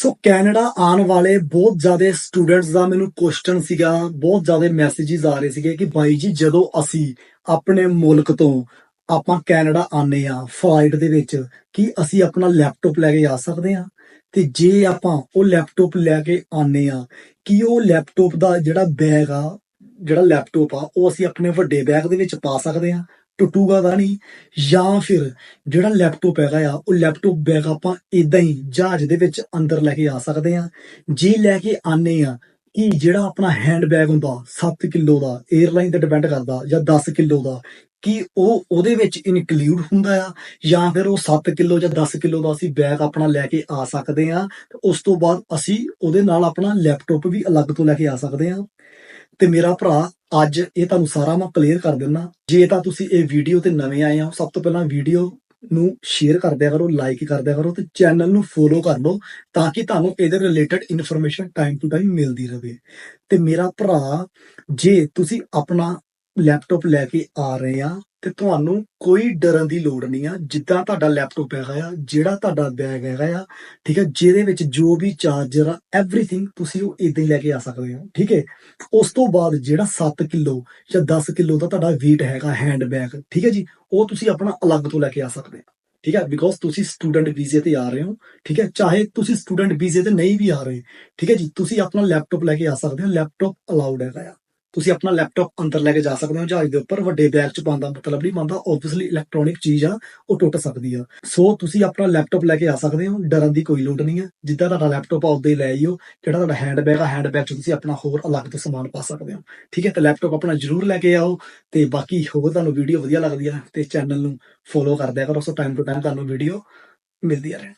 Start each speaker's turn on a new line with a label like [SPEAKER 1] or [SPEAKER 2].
[SPEAKER 1] ਸੋ Canada ਆਉਣ ਵਾਲੇ ਬਹੁਤ ਜ਼ਿਆਦਾ ਸਟੂਡੈਂਟਸ ਦਾ ਮੈਨੂੰ ਕੁਐਸਚਨ ਸੀਗਾ, ਬਹੁਤ ਜ਼ਿਆਦਾ ਮੈਸੇजेस ਆ ਰਹੇ ਸੀਗੇ ਕਿ ਬਾਈ ਜੀ ਜਦੋਂ ਅਸੀਂ ਆਪਣੇ ਮੁਲਕ ਤੋਂ ਆਪਾਂ ਕੈਨੇਡਾ ਆਨੇ ਆ ਫਲਾਈਟ ਦੇ ਵਿੱਚ, ਕੀ ਅਸੀਂ ਆਪਣਾ ਲੈਪਟਾਪ ਲੈ ਕੇ ਆ ਸਕਦੇ ਆ ਤੇ ਜੇ ਆਪਾਂ ਉਹ ਲੈਪਟਾਪ ਲੈ ਕੇ ਆਨੇ ਆ ਕੀ ਉਹ ਲੈਪਟਾਪ ਦਾ ਜਿਹੜਾ ਬੈਗ ਆ, ਜਿਹੜਾ ਲੈਪਟਾਪ ਆ, ਉਹ ਅਸੀਂ ਆਪਣੇ ਵੱਡੇ ਬੈਗ ਦੇ ਵਿੱਚ ਪਾ ਸਕਦੇ ਆ ਟੁੱਟੂਗਾ ਤਾਂ ਨਹੀਂ, ਜਾਂ ਫਿਰ ਜਿਹੜਾ ਲੈਪਟਾਪ ਹੈਗਾ ਆ, ਉਹ ਲੈਪਟਾਪ ਬੈਗ ਆਪਾਂ ਇਦਾਂ ਹੀ ਜਹਾਜ਼ ਦੇ ਵਿੱਚ ਅੰਦਰ ਲੈ ਕੇ ਆ ਸਕਦੇ ਆ ਜੇ ਲੈ ਕੇ ਆਨੇ ਆ ਕਿ ਜਿਹੜਾ ਆਪਣਾ ਹੈਂਡ ਬੈਗ ਹੁੰਦਾ 7 ਕਿਲੋ ਦਾ 에ਅਰਲਾਈਨ ਤੇ ਡਿਪੈਂਡ ਕਰਦਾ, ਜਾਂ 10 ਕਿਲੋ ਦਾ, ਕਿ ਉਹ ਉਹਦੇ ਵਿੱਚ ਇਨਕਲੂਡ ਹੁੰਦਾ ਆ, ਜਾਂ ਫਿਰ ਉਹ 7 ਕਿਲੋ ਜਾਂ 10 ਕਿਲੋ ਦਾ ਅਸੀਂ ਬੈਗ ਆਪਣਾ ਲੈ ਕੇ ਆ ਸਕਦੇ ਆ ਤੇ ਉਸ ਤੋਂ ਬਾਅਦ ਅਸੀਂ ਉਹਦੇ ਨਾਲ ਆਪਣਾ ਲੈਪਟਾਪ ਵੀ ਅਲੱਗ ਤੋਂ ਲੈ ਕੇ ਆ ਸਕਦੇ ਆ ਤੇ ਮੇਰਾ ਭਰਾ ਅੱਜ ਇਹ ਤੁਹਾਨੂੰ ਸਾਰਾ ਮੈਂ ਕਲੀਅਰ ਕਰ ਦਿੰਦਾ। ਜੇ ਤਾਂ ਤੁਸੀਂ ਇਹ ਵੀਡੀਓ ਤੇ ਨਵੇਂ ਆਏ ਹੋ, ਸਭ ਤੋਂ ਪਹਿਲਾਂ ਵੀਡੀਓ ਨੂੰ ਸ਼ੇਅਰ ਕਰ ਦਿਆ ਕਰੋ ਲਾਈਕ ਕਰ ਦਿਆ ਕਰੋ ਤੇ ਚੈਨਲ ਨੂੰ ਫੋਲੋ ਕਰ ਲਓ ਤਾਂ ਕਿ ਤੁਹਾਨੂੰ ਇਹਦੇ related information time to time ਮਿਲਦੀ ਰਹੇ ਤੇ ਮੇਰਾ ਭਰਾ, ਜੇ ਤੁਸੀਂ ਆਪਣਾ ਲੈਪਟਾਪ ਲੈ ਕੇ ਆ ਰਹੇ ਆ ਤੇ ਤੁਹਾਨੂੰ ਕੋਈ ਡਰਨ ਦੀ ਲੋੜ ਨਹੀਂ ਆ। ਜਿੱਦਾਂ ਤੁਹਾਡਾ ਲੈਪਟਾਪ ਹੈਗਾ ਆ, ਜਿਹੜਾ ਤੁਹਾਡਾ ਬੈਗ ਹੈਗਾ ਆ, ਠੀਕ ਹੈ ਜਿਹਦੇ ਵਿੱਚ ਜੋ ਵੀ ਚਾਰਜਰ ਆ ਐਵਰੀਥਿੰਗ ਤੁਸੀਂ ਉਹ ਇਦਾਂ ਹੀ ਲੈ ਕੇ ਆ ਸਕਦੇ ਹੋ, ਠੀਕ ਹੈ? ਉਸ ਤੋਂ ਬਾਅਦ ਜਿਹੜਾ 7 ਕਿਲੋ ਜਾਂ 10 ਕਿਲੋ ਦਾ ਤੁਹਾਡਾ weight ਹੈਗਾ ਹੈਂਡ ਬੈਗ ਠੀਕ ਹੈ ਜੀ, ਉਹ ਤੁਸੀਂ ਆਪਣਾ ਅਲੱਗ ਤੋਂ ਲੈ ਕੇ ਆ ਸਕਦੇ ਹੋ, ਠੀਕ ਹੈ? ਬਿਕੋਜ਼ ਤੁਸੀਂ ਸਟੂਡੈਂਟ ਵੀਜ਼ੇ ਤੇ ਆ ਰਹੇ ਹੋ, ਠੀਕ ਹੈ? ਚਾਹੇ ਤੁਸੀਂ ਸਟੂਡੈਂਟ ਵੀਜ਼ੇ ਤੇ ਨਹੀਂ ਵੀ ਆ ਰਹੇ, ਠੀਕ ਹੈ ਜੀ, ਤੁਸੀਂ ਆਪਣਾ ਲੈਪਟਾਪ ਲੈ ਕੇ ਆ ਸਕਦੇ ਹੋ। ਲੈਪਟਾਪ ਅਲਾਉਡ ਹੈਗਾ ਆ। ਤੁਸੀਂ ਆਪਣਾ ਲੈਪਟਾਪ ਅੰਦਰ ਲੈ ਕੇ ਜਾ ਸਕਦੇ ਹੋ ਜਹਾਜ਼ ਦੇ ਉੱਪਰ, ਵੱਡੇ ਬੈਗ ਚ ਪਾਉਣ ਦਾ ਮਤਲਬ ਨਹੀਂ ਬਣਦਾ ਆਬਵੀਅਸਲੀ ਇਲੈਕਟ੍ਰੋਨਿਕ ਚੀਜ਼ ਆ, ਉਹ ਟੁੱਟ ਸਕਦੀ ਆ। ਸੋ ਤੁਸੀਂ ਆਪਣਾ ਲੈਪਟਾਪ ਲੈ ਕੇ ਆ ਸਕਦੇ ਹੋ, ਡਰਨ ਦੀ ਕੋਈ ਲੋੜ ਨਹੀਂ ਹੈ ਜਿੱਦਾਂ ਤੁਹਾਡਾ ਲੈਪਟਾਪ ਆ, ਉਦਾਂ ਹੀ ਲੈ ਆਇਓ। ਜਿਹੜਾ ਤੁਹਾਡਾ ਹੈਂਡ ਬੈਗ ਆ ਹੈਂਡ ਬੈਗ ਚ ਤੁਸੀਂ ਆਪਣਾ ਹੋਰ ਅਲੱਗ ਤੋਂ ਸਮਾਨ ਪਾ ਸਕਦੇ ਹੋ। ਠੀਕ ਹੈ, ਤੇ ਲੈਪਟਾਪ ਆਪਣਾ ਜ਼ਰੂਰ ਲੈ ਕੇ ਆਓ। ਤੇ ਬਾਕੀ ਹੋਰ ਤੁਹਾਨੂੰ ਵੀਡੀਓ ਵਧੀਆ ਲੱਗਦੀ ਆ, ਤੇ ਚੈਨਲ ਨੂੰ ਫੋਲੋ ਕਰ ਦਿਆ ਕਰੋ। ਸੋ ਟਾਈਮ ਟੂ ਟਾਈਮ ਤੁਹਾਨੂੰ ਵੀਡੀਓ ਮਿਲਦੀ ਰਹੇ